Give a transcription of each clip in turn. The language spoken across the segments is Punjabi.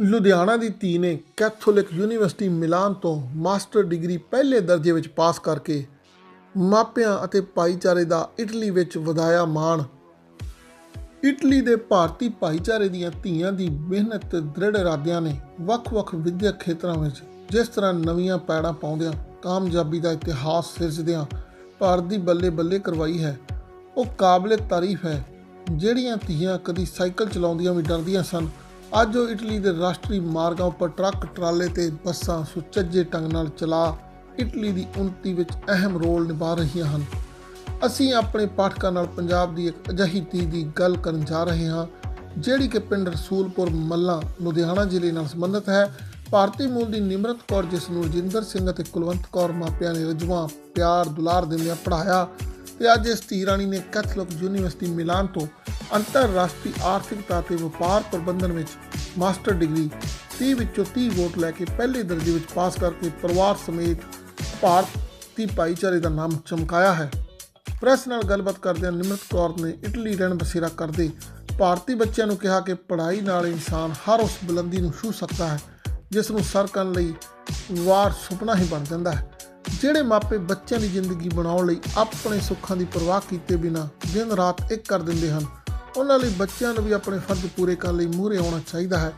ਲੁਧਿਆਣਾ ਦੀ ਧੀ ਨੇ ਕੈਥੋਲਿਕ ਯੂਨੀਵਰਸਿਟੀ ਮਿਲਾਨ ਤੋਂ ਮਾਸਟਰ ਡਿਗਰੀ ਪਹਿਲੇ ਦਰਜੇ ਵਿੱਚ ਪਾਸ ਕਰਕੇ ਮਾਪਿਆਂ ਅਤੇ ਭਾਈਚਾਰੇ ਦਾ ਇਟਲੀ ਵਿੱਚ ਵਧਾਇਆ ਮਾਣ। ਇਟਲੀ ਦੇ ਭਾਰਤੀ ਭਾਈਚਾਰੇ ਦੀਆਂ ਧੀਆਂ ਦੀ ਮਿਹਨਤ ਤੇ ਦ੍ਰਿੜ ਇਰਾਦਿਆਂ ਨੇ ਵੱਖ-ਵੱਖ ਵਿਦਿਅਕ ਖੇਤਰਾਂ ਵਿੱਚ ਜਿਸ ਤਰ੍ਹਾਂ ਨਵੀਆਂ ਪੈੜਾਂ ਪਾਉਂਦਿਆਂ, ਕਾਮਯਾਬੀ ਦਾ ਇਤਿਹਾਸ ਸਿਰਜਦਿਆਂ ਭਾਰਤ ਦੀ ਬੱਲੇ-ਬੱਲੇ ਕਰਵਾਈ ਹੈ। ਉਹ ਕਾਬਲੇ ਤਾਰੀਫ ਹੈ। ਜਿਹੜੀਆਂ ਧੀਆਂ ਕਦੀ ਸਾਈਕਲ ਚਲਾਉਂਦੀਆਂ ਵੀ ਡਰਦੀਆਂ ਸਨ ਅੱਜ ਉਹ ਇਟਲੀ ਦੇ ਰਾਸ਼ਟਰੀ ਮਾਰਗਾਂ ਉੱਪਰ ਟਰੱਕ, ਟਰਾਲੇ ਤੇ ਬੱਸਾਂ ਸੁਚੱਜੇ ਢੰਗ ਨਾਲ ਚਲਾ ਇਟਲੀ ਦੀ ਉન્નਤੀ ਵਿੱਚ ਅਹਿਮ ਰੋਲ ਨਿਭਾ ਰਹੀਆਂ ਹਨ। ਅਸੀਂ ਆਪਣੇ ਪਾਠਕਾਂ ਨਾਲ ਪੰਜਾਬ ਦੀ ਇੱਕ ਅਜਿਹੀ ਧੀ ਦੀ ਗੱਲ ਕਰਨ ਜਾ ਰਹੇ ਹਾਂ, ਜਿਹੜੀ ਕਿ ਪਿੰਡ ਰਸੂਲਪੁਰ ਮੱਲਾ, ਲੁਧਿਆਣਾ ਜ਼ਿਲ੍ਹੇ ਨਾਲ ਸੰਬੰਧਿਤ ਹੈ। ਭਾਰਤੀ ਮੂਲ ਦੀ ਨਿਮਰਤ ਕੌਰ, ਜਿਸ ਨੂੰ ਰਜਿੰਦਰ ਸਿੰਘ ਅਤੇ ਕੁਲਵੰਤ ਕੌਰ ਮਾਪਿਆਂ ਨੇ ਰਜਵਾ ਪਿਆਰ ਦੁਲਾਰ ਦਿੰਦਿਆਂ ਪੜ੍ਹਾਇਆ, ਤੇ ਅੱਜ ਇਸ ਧੀ ਰਾਣੀ ਨੇ ਕੈਥੋਲਿਕ ਯੂਨੀਵਰਸਿਟੀ ਮਿਲਾਨ ਤੋਂ ਅੰਤਰਰਾਸ਼ਟਰੀ ਆਰਥਿਕਤਾ ਤੇ ਵਪਾਰ ਪ੍ਰਬੰਧਨ ਵਿੱਚ ਮਾਸਟਰ ਡਿਗਰੀ 30 ਵਿੱਚੋਂ 30 ਵੋਟ ਲੈ ਕੇ ਪਹਿਲੇ ਦਰਜੇ ਵਿੱਚ ਪਾਸ ਕਰਕੇ ਪਰਿਵਾਰ ਸਮੇਤ ਭਾਰਤੀ ਭਾਈਚਾਰੇ ਦਾ ਨਾਮ ਚਮਕਾਇਆ ਹੈ। ਪ੍ਰੈਸ ਨਾਲ ਗੱਲਬਾਤ ਕਰਦਿਆਂ ਨਿਮਰਤ ਕੌਰ ਨੇ ਇਟਲੀ ਰਹਿਣ ਬਸੇਰਾ ਕਰਦੇ ਭਾਰਤੀ ਬੱਚਿਆਂ ਨੂੰ ਕਿਹਾ ਕਿ ਪੜ੍ਹਾਈ ਨਾਲ ਇਨਸਾਨ ਹਰ ਉਸ ਬੁਲੰਦੀ ਨੂੰ ਛੂ ਸਕਦਾ ਹੈ, ਜਿਸ ਨੂੰ ਸਰ ਕਰਨ ਲਈ ਵਾਰ ਸੁਪਨਾ ਹੀ ਬਣ ਜਾਂਦਾ ਹੈ। ਜਿਹੜੇ ਮਾਪੇ ਬੱਚਿਆਂ ਦੀ ਜ਼ਿੰਦਗੀ ਬਣਾਉਣ ਲਈ ਆਪਣੇ ਸੁੱਖਾਂ ਦੀ ਪਰਵਾਹ ਕੀਤੇ ਬਿਨਾਂ ਦਿਨ ਰਾਤ ਇੱਕ ਕਰ ਦਿੰਦੇ ਹਨ ਉਹਨਾਂ ਲਈ ਬੱਚਿਆਂ ਨੂੰ ਵੀ ਆਪਣੇ ਫਰਜ਼ ਪੂਰੇ ਕਰਨ ਲਈ ਮੂਹਰੇ ਆਉਣਾ ਚਾਹੀਦਾ ਹੈ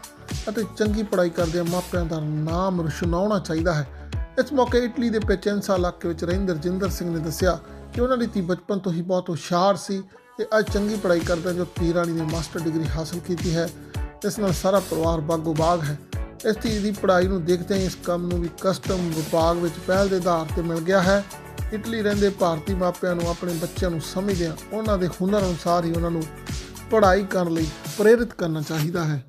ਅਤੇ ਚੰਗੀ ਪੜ੍ਹਾਈ ਕਰਦਿਆਂ ਮਾਪਿਆਂ ਦਾ ਨਾਮ ਰੁਸ਼ਨਾਉਣਾ ਚਾਹੀਦਾ ਹੈ। ਇਸ ਮੌਕੇ ਇਟਲੀ ਦੇ ਪੈਚੈਂਸਾ ਇਲਾਕੇ ਵਿੱਚ ਰਹਿੰਦੇ ਰਜਿੰਦਰ ਸਿੰਘ ਨੇ ਦੱਸਿਆ ਕਿ ਉਹਨਾਂ ਦੀ ਧੀ ਬਚਪਨ ਤੋਂ ਹੀ ਬਹੁਤ ਹੁਸ਼ਿਆਰ ਸੀ ਤੇ ਅੱਜ ਚੰਗੀ ਪੜ੍ਹਾਈ ਕਰਦਾ ਜੋ ਧੀ ਰਾਣੀ ਨੇ ਮਾਸਟਰ ਡਿਗਰੀ ਹਾਸਲ ਕੀਤੀ ਹੈ। ਇਸ ਨਾਲ ਸਾਰਾ ਪਰਿਵਾਰ ਬਾਗੋ ਬਾਗ ਹੈ। ਇਸ ਧੀ ਦੀ ਪੜ੍ਹਾਈ ਨੂੰ ਦੇਖਦੇ ਹੀ ਇਸ ਕੰਮ ਨੂੰ ਵੀ ਕਸਟਮ ਵਿਭਾਗ ਵਿੱਚ ਪਹਿਲ ਦੇ ਆਧਾਰ ਤੇ ਮਿਲ ਗਿਆ ਹੈ। ਇਟਲੀ ਰਹਿੰਦੇ ਭਾਰਤੀ ਮਾਪਿਆਂ ਨੂੰ ਆਪਣੇ ਬੱਚਿਆਂ ਨੂੰ ਸਮਝਦਿਆਂ ਉਹਨਾਂ ਦੇ ਹੁਨਰ ਅਨੁਸਾਰ ਹੀ ਉਹਨਾਂ ਨੂੰ ਪੜ੍ਹਾਈ ਕਰਨ ਲਈ ਪ੍ਰੇਰਿਤ ਕਰਨਾ ਚਾਹੀਦਾ ਹੈ।